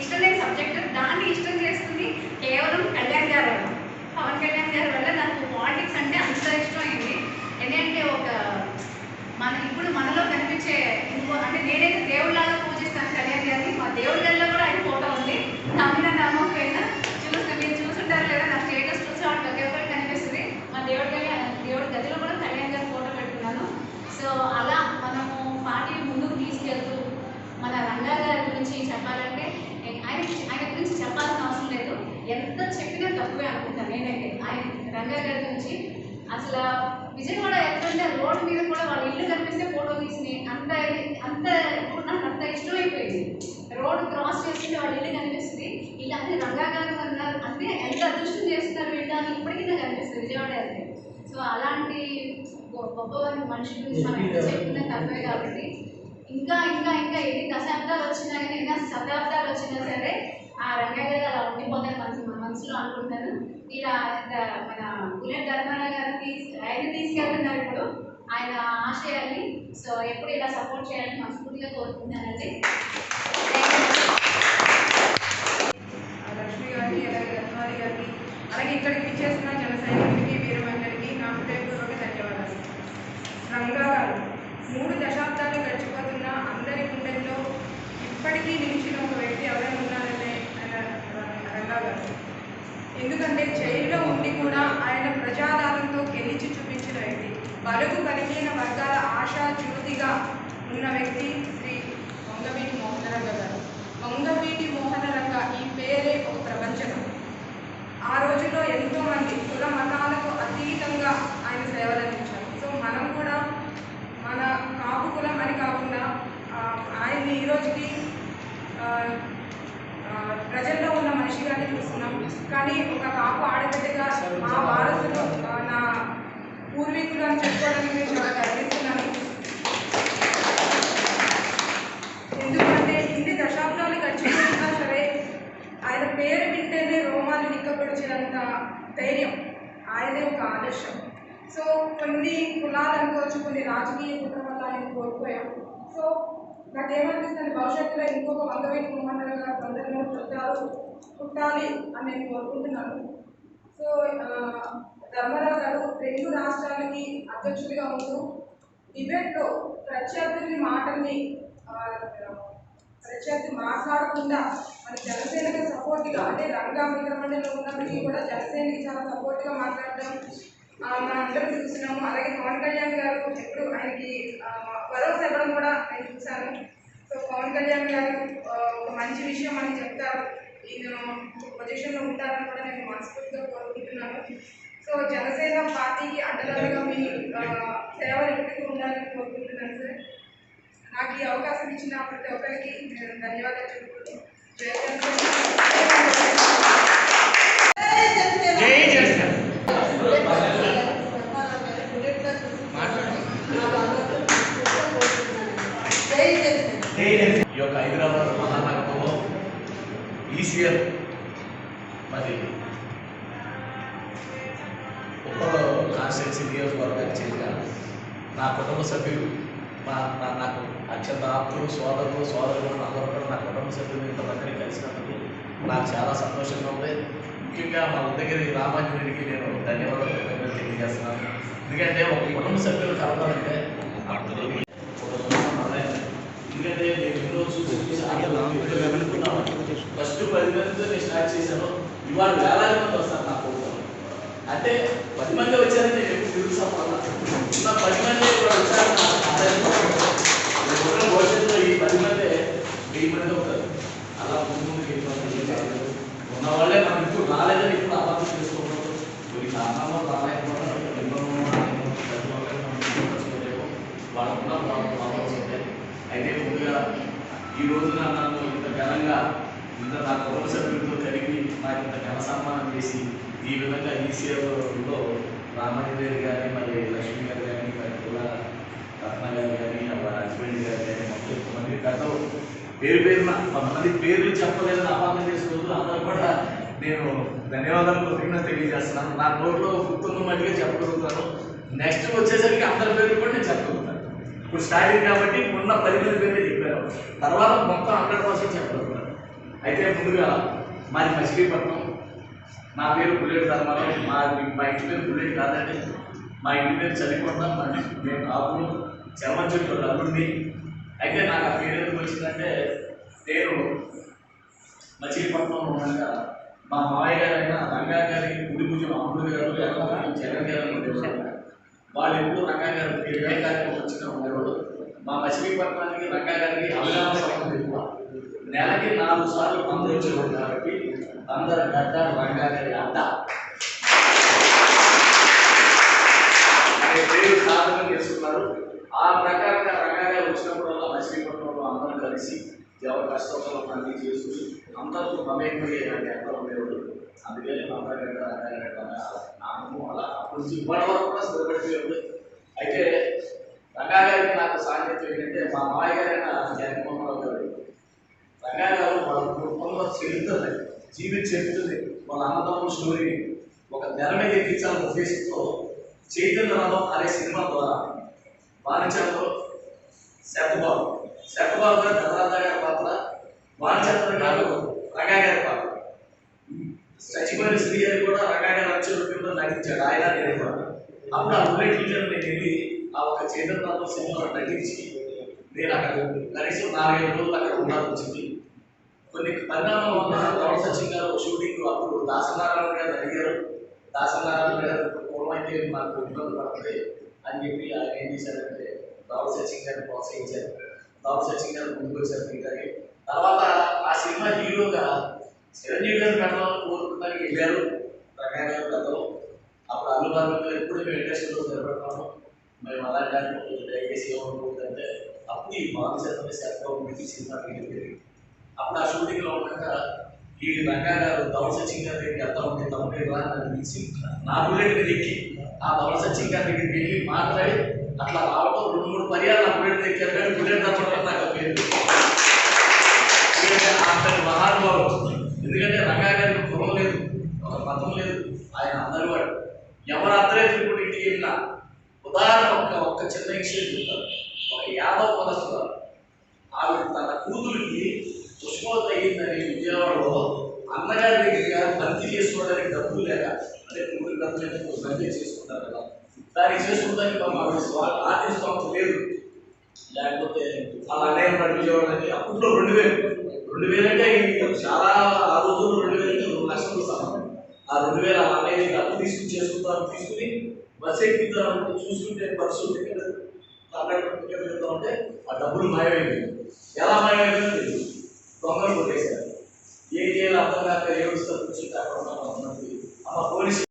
ఇష్టం లేని సబ్జెక్ట్ దాన్ని ఇష్టం చేస్తుంది కేవలం కళ్యాణ్ గారు. వల్ల పవన్ కళ్యాణ్ గారి వల్ల నాకు పాలిటిక్స్ అంటే అంత ఇష్టం అయింది. ఎందుకంటే ఒక మన ఇప్పుడు మనలో కనిపించే వాళ్ళ ఇల్లు కనిపిస్తుంది. ఇలా అన్ని రంగా గారు అన్నారు. అంటే ఎంత అదృష్టం చేస్తున్నారు వీళ్ళు అని ఇప్పటికీ నాకు అనిపిస్తుంది విజయవాడ వెళ్తే సో అలాంటి గొప్ప మనుషుల గురించి మనం ఎంత తక్కువే కాబట్టి ఇంకా ఇంకా ఇంకా ఎన్ని దశాబ్దాలు వచ్చినా కానీ ఎన్ని శతాబ్దాలు వచ్చినా సరే ఆ రంగయ్య గారు అలా ఉండిపోతారు మనసు మన మనసులో అనుకుంటాను ఇలా మన బుల్లెట్ ధర్మారావు గారు తీసి ఆయన తీసుకెళ్తున్నారు ఇప్పుడు. ఆయన ఆశయాన్ని సో ఎప్పుడు ఇలా సపోర్ట్ చేయాలని మనస్ఫూర్తిగా కోరుకుంటున్నానండి. అలాగే ఇక్కడికి ఇచ్చేసిన జన సైనికుడికి వీర మహిళలకి నా హృదయపూర్వక ధన్యవాదాలు. రంగా గారు మూడు దశాబ్దాలు గడిచిపోతున్న అందరి గుండెల్లో ఇప్పటికీ నిలిచిన ఒక వ్యక్తి ఎవరైనా ఉన్నారనే ఆయన రంగా గారు ఎందుకంటే జైల్లో ఉండి కూడా ఆయన ప్రజాదారంతో గెలిచి చూపించిన వ్యక్తి బలుగు బలిహీన వర్గాల ఆశా జ్యోతిగా ఉన్న వ్యక్తి శ్రీ వంగవీటి మోహనరంగ గారు. వంగవీటి మోహనరంగ ఈ పేరే ఒక ప్రపంచం. ఆ రోజుల్లో ఎంతో మంది కుల మతాలకు అతీతంగా ఆయన సేవలు అందించారు సో మనం కూడా మన కాపు కులం అని కాకుండా ఆ, ఆయన్ని ఈ రోజుకి ఆ, ఆ, ప్రజల్లో ఉన్న మనిషిగానే చూస్తున్నాం కానీ ఒక కాపు ఆడబిడ్డగా మా వారసులు ఆ, నా పూర్వీకులు అని చెప్పుకోవడానికి నేను చాలా గర్విస్తున్నాను ఎందుకంటే ఇన్ని దశాబ్దాలు గడిచిపోయినా సరే ఆయన పేరు వింటేనే రోమాలు నిక్కపొడిచినంత ధైర్యం ఆయనే ఒక ఆదర్శం సో కొన్ని కులాలు అనుకోవచ్చు కొన్ని రాజకీయ కుటుంబాలను కోల్పోయాం. సో నాకేమనిపిస్తుంది భవిష్యత్తులో ఇంకొక వంగవీటి మోహన్ గారు అందరిలో పుట్టారు పుట్టాలి అని నేను కోరుకుంటున్నాను. సో ధర్మరావు గారు రెండు రాష్ట్రాలకి అధ్యక్షుడిగా ఉంటూ డిబేట్లో ప్రత్యర్థుని మాటల్ని ప్రత్యర్థి మాట్లాడకుండా మన జనసేనకి సపోర్ట్గా అంటే రంగా మిత్రమండలిలో ఉన్నప్పటికీ కూడా జనసేనకి చాలా సపోర్ట్గా మాట్లాడడం మనందరం చూసినాము అలాగే పవన్ కళ్యాణ్ గారు ఎప్పుడు ఆయనకి భరోసా ఇవ్వడం కూడా నేను చూశాను. సో పవన్ కళ్యాణ్ గారు ఒక మంచి విషయం అని చెప్తారు. నేను పొజిషన్లో ఉంటారని కూడా నేను మనస్ఫూర్తిగా కోరుకుంటున్నాను. సో జనసేన పార్టీకి అండదండగా మీ సేవలు ఎప్పటికీ ఉండాలని కోరుకుంటున్నాను సార్. నాకు ఈ అవకాశం ఇచ్చిన ప్రతి ఒక్కరికి నేను ధన్యవాదాలు చెప్పుకుంటూ జయ జనసేన జై జనసేన జై జనసేన ఈ యొక్క హైదరాబాద్ మహానగరంలో ఈసీఎల్ మరి ఉప్పలో కాన్స్టిట్యున్సీ నియోజకవర్గానికి చెందిన నా కుటుంబ సభ్యులు నా- నాకు అత్యంత ఆప్తులు సోదరులు సోదరులు అందరూ కూడా నా కుటుంబ సభ్యులు ఇంతమందిని కలిసినందుకు నాకు చాలా సంతోషంగా ఉంది. ముఖ్యంగా మా ఉద్దగిరి రామాంజనుడికి నేను ధన్యవాదాలు తెలియజేస్తున్నాను. ఎందుకంటే ఒక కుటుంబ సభ్యులు కలవాలంటే నేను ఎన్నో అనుకున్నాను ఫస్ట్ పది మందితో నేను స్టార్ట్ చేశాను. ఇవాళ వేలాది మంది వస్తారు నా కోసం అంటే పది మంది వచ్చారని నేను ఎప్పుడు ఉన్న. పది మంది వచ్చారు భవిష్యత్తులో ఈ పది మంది వెయ్యి మంది అవుతారు అలా ముందు ముందుకు ఉన్న వాళ్ళే మనం ఇప్పుడు రాలేదని ఇప్పుడు అబద్ధం చేసుకుంటారు కొన్ని కారణాలు రాలేకపోవడం. వాళ్ళకున్న ఉంటాయి అయితే ముందుగా ఈ రోజున నన్ను ఇంత ఘనంగా ఇంత నా కుటుంబ సభ్యులతో కలిగి నాకు ఇంత ఘన సన్మానం చేసి ఈ విధంగా ఈ సేవలో రామాజీదేవి గారి మరి లక్ష్మి గారు కానీ మరి కుల రత్న గారు కానీ వాళ్ళ హస్బెండ్ గారు కానీ మొత్తం మంది పెద్దలు పేరు పేరున కొంతమంది పేర్లు చెప్పలేదని అపార్థం చేసుకోవద్దు. అందరూ కూడా నేను ధన్యవాదాలు కృతజ్ఞత తెలియజేస్తున్నాను. నా నోట్లో గుర్తున్న మట్టిగా చెప్పగలుగుతాను. నెక్స్ట్ వచ్చేసరికి అందరి పేర్లు కూడా నేను చెప్పగలుగుతాను. ఇప్పుడు స్టార్టింగ్ కాబట్టి ఉన్న పది మంది చెప్పారు. తర్వాత మొత్తం హండ్రెడ్ పర్సెంట్ చెప్పగలుగుతాను అయితే ముందుగా మాది మచిలీపట్నం. నా పేరు బుల్లెట్ ధర్మారావు. మా మా ఇంటి పేరు బుల్లెట్ కాదండి. మా ఇంటి పేరు చలికొండ మా నేను కాపులు చర్మం చెట్టు అల్లుండి అయితే నాకు ఆ పేరు ఎందుకు వచ్చిందంటే నేను మచిలీపట్నంలో ఉండగా మా మావయ్య గారు రంగా గారి గుడి పూజ అమ్ముడు గారు ఎర్రమూడి జగన్ గారు ఉండేవారు. వాళ్ళు ఎప్పుడు రంగా గారు ఇరవై తారీఖు వచ్చిన ఉండేవాడు. మా మచిలీపట్నానికి రంగా గారికి అవగాహన సంబంధం ఎక్కువ. నెలకి నాలుగు సార్లు మందులు వచ్చేవాడు కాబట్టి అందరు గడ్డ రంగా గారి అడ్డ. పేరు సాధన చేస్తున్నారు ఆ ప్రకారంగా రంగా రంగాగా వచ్చినప్పుడల్లా మచిలీపట్నంలో అందరూ కలిసి ఎవరి కష్టంలో అన్ని చేసుకుని అందరూ మమేకమయ్యేదాన్ని ఎక్కడ ఉండేవాడు అందుకని మందరగడ్డ అలా అప్పటి నుంచి ఇప్పటి వరకు కూడా స్థిరపడిపోయాడు అయితే రంగా గారికి నాకు సాంకేతికం ఏంటంటే మా మామయ్య గారైన జగన్మోహన్ రావు గారు రంగా గారు వాళ్ళ కుటుంబంలో చరిత్రని జీవిత చరిత్రని వాళ్ళ అన్నదమ్ముల స్టోరీని ఒక తెర మీద ఎక్కించాలన్న ఉద్దేశంతో చైతన్య రథం అనే సినిమా ద్వారా వాణిజ్యంలో శతబాబు శతబాబు గారు గతరాజా గారి పాత్ర వాణిజ్యంలో గారు రంగా గారి పాత్ర. చచ్చిపోయిన అని కూడా రంగా గారి నటించాడు. ఆయన నేను కూడా అప్పుడు ఆ బుల్లెట్ నేను వెళ్ళి ఆ ఒక చైతన్య రథం సినిమాలో నటించి నేను అక్కడ కనీసం నాలుగైదు రోజులు అక్కడ ఉండాల్సి వచ్చింది కొన్ని పరిణామం వల్ల గౌడ సచిన్ గారు షూటింగ్ అప్పుడు దాసనారాయణ గారు అడిగారు. దాసనారాయణ గారు పూర్వమైతే మాకు ఇబ్బంది పడుతుంది అని చెప్పి ఆయన ఏం చేశారంటే గౌడ సచిన్ గారిని ప్రోత్సహించారు. గౌడ సచిన్ గారు ముందుకు వచ్చారు మీదకి తర్వాత ఆ సినిమా హీరోగా చిరంజీవి గారు పెట్టాలని కోరుకుంటానికి వెళ్ళారు రంగా గారు అప్పుడు అనుభవంలో ఎప్పుడు మేము ఇండస్ట్రీలో నిలబెడతాము మేము అలాంటి దయచేసి ఏమనుకుంటుందంటే అప్పుడు ఈ బాధ్యత మీకు సినిమా వెళ్ళింది అప్పుడు ఆ షూటింగ్లో ఉండగా ఈ రంగా గారు ధవళ సచిన్ గారి దగ్గరికి వెళ్తా ఉంటే తమ్ముడు రా నన్ను పిలిచి నా బుల్లెట్ మీద ఎక్కి ఆ ధవళ సచిన్ గారి దగ్గరికి వెళ్ళి మాట్లాడి అట్లా రావడం రెండు మూడు పర్యాలు నా బుల్లెట్ ఎక్కారు బుల్లెట్ తప్పడం నాకు పేరు ఎందుకంటే అంతటి మహానుభావుడు ఎందుకంటే రంగా గారికి కులం లేదు ఒక మతం లేదు ఆయన అందరి వాడు ఎవరు అర్ధరేతులు ఇంటికి వెళ్ళినా ఉదాహరణ ఒక ఒక్క చిన్న విషయం చెప్తారు ఒక యాదవ్ పదస్తున్నారు ఆవిడ తన కూతురికి పుష్పవతి అయ్యిందని విజయవాడలో అన్నగారి దగ్గర భర్తీ చేసుకోవడానికి డబ్బులు లేక అంటే కూతురు డబ్బులు లేక బంతి చేసుకుంటారు కదా. దానికి చేసుకుంటానికి ఆర్థిక స్తోమత లేదు. లేకపోతే వాళ్ళ అన్నయ్య పడి విజయవాడని అప్పట్లో రెండు వేలు. రెండు వేలంటే చాలా ఆ రోజుల్లో రెండు వేలు రెండు లక్షలు సమానం ఆ రెండు వేల అరవై ఐదు అప్పు తీసుకుని చేసుకుంటారు తీసుకుని బస్ ఎక్కిద్దాం చూసుకుంటే బస్సు టికెట్ హండ్రెడ్ టికెట్ వెళ్తా ఉంటే ఆ డబ్బులు మాయమైంది ఎలా మాయమైందో తెలియదు దొంగలు కొట్టేశారు. ఏం చేయాలి అర్థం కాక ఏడుస్తారు కూర్చుంటే అక్కడ ఉన్న కొంతమంది అమ్మ పోలీసు